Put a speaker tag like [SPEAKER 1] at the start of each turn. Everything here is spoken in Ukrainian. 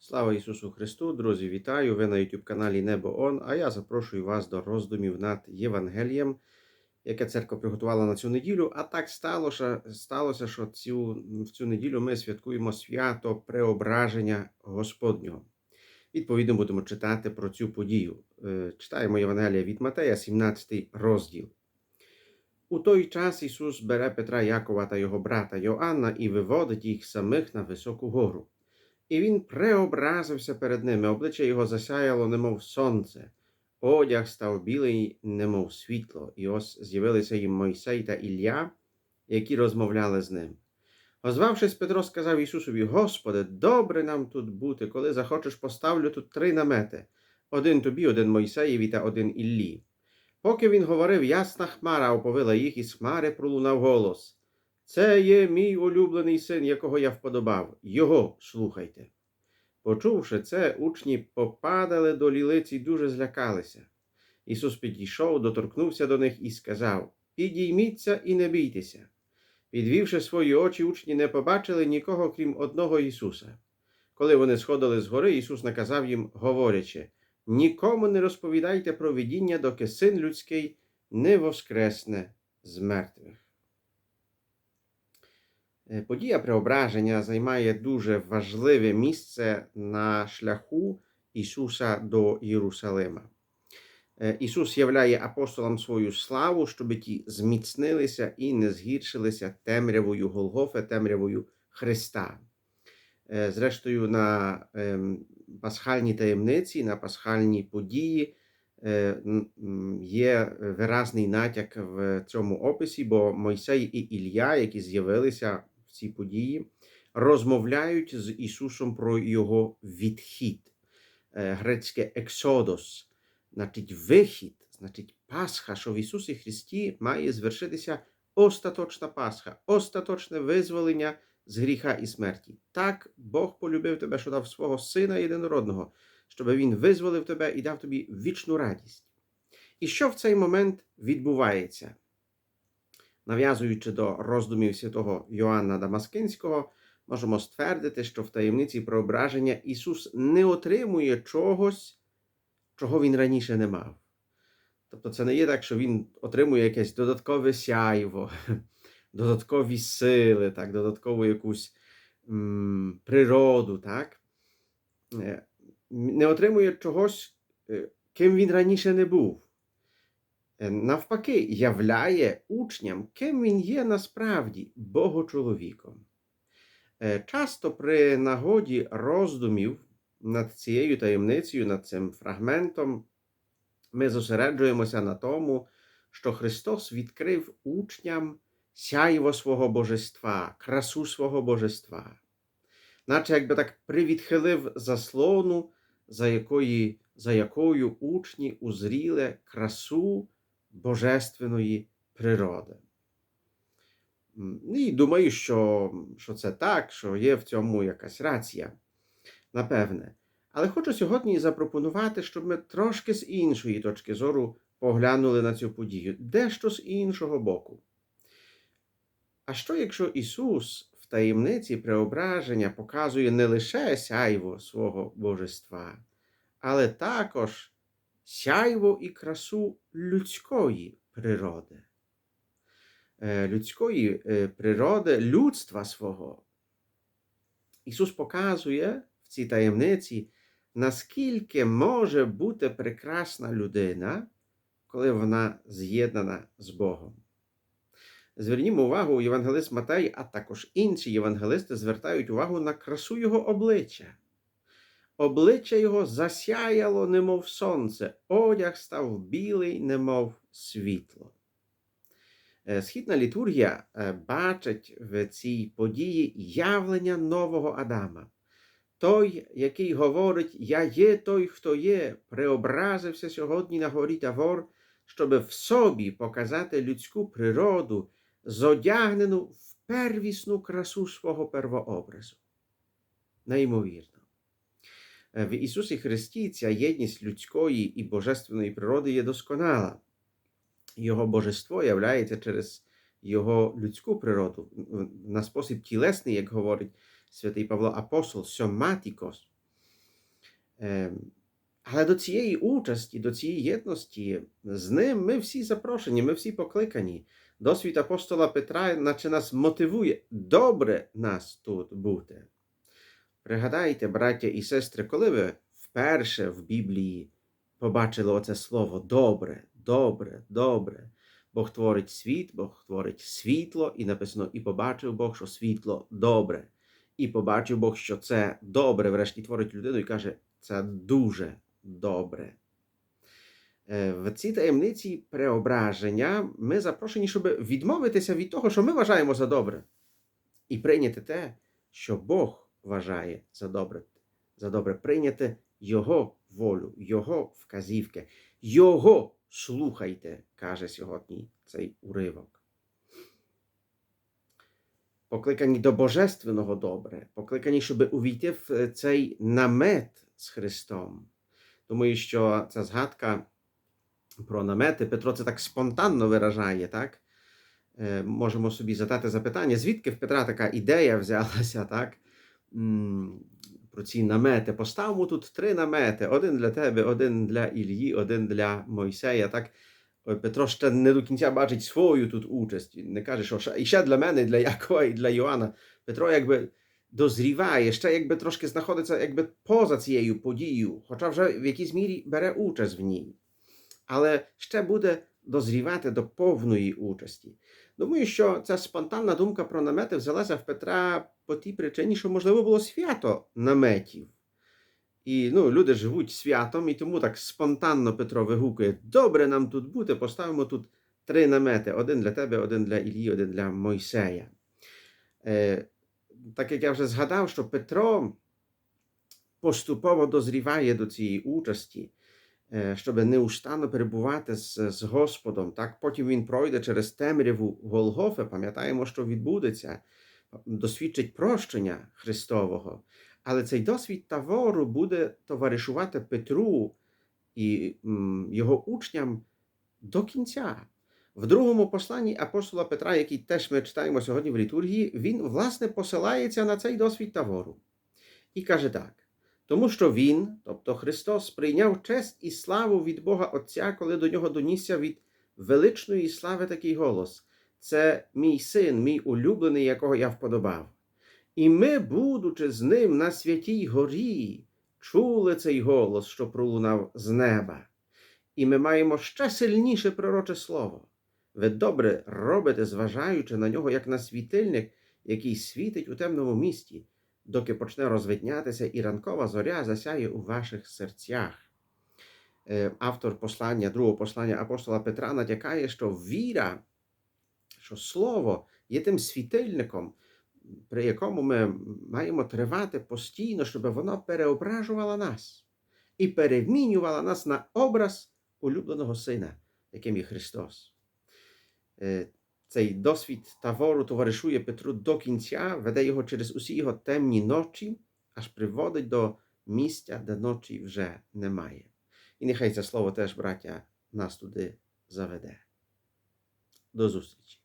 [SPEAKER 1] Слава Ісусу Христу! Друзі, вітаю! Ви на YouTube каналі Небо Он, а я запрошую вас до роздумів над Євангелієм, яке церква приготувала на цю неділю. А так сталося, сталося що цю, в цю неділю ми святкуємо свято Преображення Господнього. Відповідно, будемо читати про цю подію. Е, Читаємо Євангелія від Матея, 17 розділ. У той час Ісус бере Петра Якова та його брата Йоанна і виводить їх самих на високу гору. І він преобразився перед ними, обличчя його засяяло, немов сонце, одяг став білий, немов світло, і ось з'явилися їм Мойсей та Ілля, які розмовляли з ним. Озвавшись, Петро сказав Ісусові: Господи, добре нам тут бути, коли захочеш, поставлю тут три намети: один тобі, один Мойсеєві та один Іллі. Поки він говорив, ясна хмара оповила їх, і з хмари пролунав голос. Це є мій улюблений син, якого я вподобав. Його слухайте. Почувши це, учні попадали до лілиці і дуже злякалися. Ісус підійшов, доторкнувся до них і сказав: Підійміться і не бійтеся. Підвівши свої очі, учні не побачили нікого, крім одного Ісуса. Коли вони сходили з гори, Ісус наказав їм, говорячи: Нікому не розповідайте про видіння, доки син людський не воскресне з мертвих. Е, Подія преображення займає дуже важливе місце на шляху Ісуса до Єрусалима. Е, Ісус являє апостолам свою славу, щоб ті зміцнилися і не згіршилися темрявою Голгофи, темрявою Христа. Е, Зрештою, на ем, пасхальній таємниці, на пасхальній події є виразний натяк в цьому описі, бо Мойсей і Ілля, які з'явилися в цій події, розмовляють з Ісусом про Його відхід. Е, Грецьке ексодос, значить вихід, значить Пасха, що в Ісусі Христі має звершитися остаточна Пасха, остаточне визволення з гріха і смерті. Так Бог полюбив тебе, що дав свого Сина єдинородного, щоб Він визволив тебе і дав тобі вічну радість. І що в цей момент відбувається? Нав'язуючи до роздумів святого Йоанна Дамаскинського, можемо ствердити, що в таємниці преображення Ісус не отримує чогось, чого Він раніше не мав. Тобто це не є так, що Він отримує якесь додаткове сяйво, додаткові сили, так, додаткову якусь м, природу, так? Е, не отримує чогось, е, ким він раніше не був. Е, Навпаки, являє учням, ким він є насправді Богочоловіком. Е, Часто при нагоді роздумів над цією таємницею, над цим фрагментом, ми зосереджуємося на тому, що Христос відкрив учням сяйво свого божества, красу свого божества, наче якби так привідхилив заслону, за, якої, за якою учні узріли красу божественної природи. І думаю, що, що це так, що є в цьому якась рація, напевне. Але хочу сьогодні запропонувати, щоб ми трошки з іншої точки зору поглянули на цю подію, дещо з іншого боку. А що, якщо Ісус в таємниці преображення показує не лише сяйво свого божества, але також сяйво і красу людської природи, Е, людської е, природи, людства свого? Ісус показує в цій таємниці, наскільки може бути прекрасна людина, коли вона з'єднана з Богом. Звернімо увагу, євангелист Матей, а також інші євангелисти звертають увагу на красу його обличчя. Обличчя його засяяло, немов сонце, одяг став білий, немов світло. Е, Східна літургія е, бачить в цій події явлення нового Адама. Той, який говорить, Я є той, хто є, преобразився сьогодні на горі Тавор, щоб в собі показати людську природу, зодягнену в первісну красу свого первообразу. Неймовірно. Е, В Ісусі Христі ця єдність людської і божественної природи є досконала. Його божество являється через його людську природу на спосіб тілесний, як говорить святий Павло Апостол, соматікос. Ем, Але до цієї участі, до цієї єдності з ним ми всі запрошені, ми всі покликані. Досвід апостола Петра, наче нас мотивує добре нас тут бути. Пригадайте, браття і сестри, коли ви вперше в Біблії побачили оце слово добре, добре, добре. Бог творить світ, Бог творить світло, і написано, і побачив Бог, що світло добре. І побачив Бог, що це добре, врешті творить людину і каже, це дуже добре. Е, В цій таємниці преображення ми запрошені, щоб відмовитися від того, що ми вважаємо за добре, і прийняти те, що Бог вважає за добре, за добре прийняти Його волю, Його вказівки, Його слухайте, каже сьогодні цей уривок. Покликані до Божественного добре, покликані, щоб увійти в цей намет з Христом. Думаю, що ця згадка про намети Петро це так спонтанно виражає, так? Е, можемо собі задати запитання, звідки в Петра така ідея взялася, так? Про ці намети. Поставимо тут три намети: один для тебе, один для Ілії, один для Мойсея. Так? Петро ще не до кінця бачить свою тут участь. Не каже, що і ще для мене, для Якова, і для Йоанна. Петро якби дозріває, ще якби трошки знаходиться якби поза цією подією, хоча вже в якійсь мірі бере участь в ній. Але ще буде дозрівати до повної участі. Думаю, що ця спонтанна думка про намети взялася в Петра по тій причині, що, можливо, було свято наметів. І ну, люди живуть святом, і тому так спонтанно Петро вигукує: добре нам тут бути, поставимо тут три намети: один для тебе, один для Ілії, один для Мойсея. Е, так як я вже згадав, що Петро поступово дозріває до цієї участі, е, щоб неустанно перебувати з, з Господом. Так потім він пройде через темряву Голгофи. Пам'ятаємо, що відбудеться, досвідчить прощення Христового. Але цей досвід тавору буде товаришувати Петру і його учням до кінця. В другому посланні апостола Петра, який теж ми читаємо сьогодні в літургії, він, власне, посилається на цей досвід тавору. І каже так: тому що Він, тобто Христос, прийняв честь і славу від Бога Отця, коли до нього донісся від величної слави такий голос: Це мій син, мій улюблений, якого я вподобав. І ми, будучи з ним на святій горі, чули цей голос, що пролунав з неба. І ми маємо ще сильніше пророче слово. Ви добре робите, зважаючи на нього, як на світильник, який світить у темному місті, доки почне розвиднятися і ранкова зоря засяє у ваших серцях. Е, Автор послання, другого послання апостола Петра натякає, що віра, що слово є тим світильником, при якому ми маємо тривати постійно, щоб воно переображувало нас і перемінювало нас на образ улюбленого Сина, яким є Христос. Е, Цей досвід тавору товаришує Петру до кінця, веде його через усі його темні ночі, аж приводить до місця, де ночі вже немає. І нехай це слово теж, браття, нас туди заведе. До зустрічі!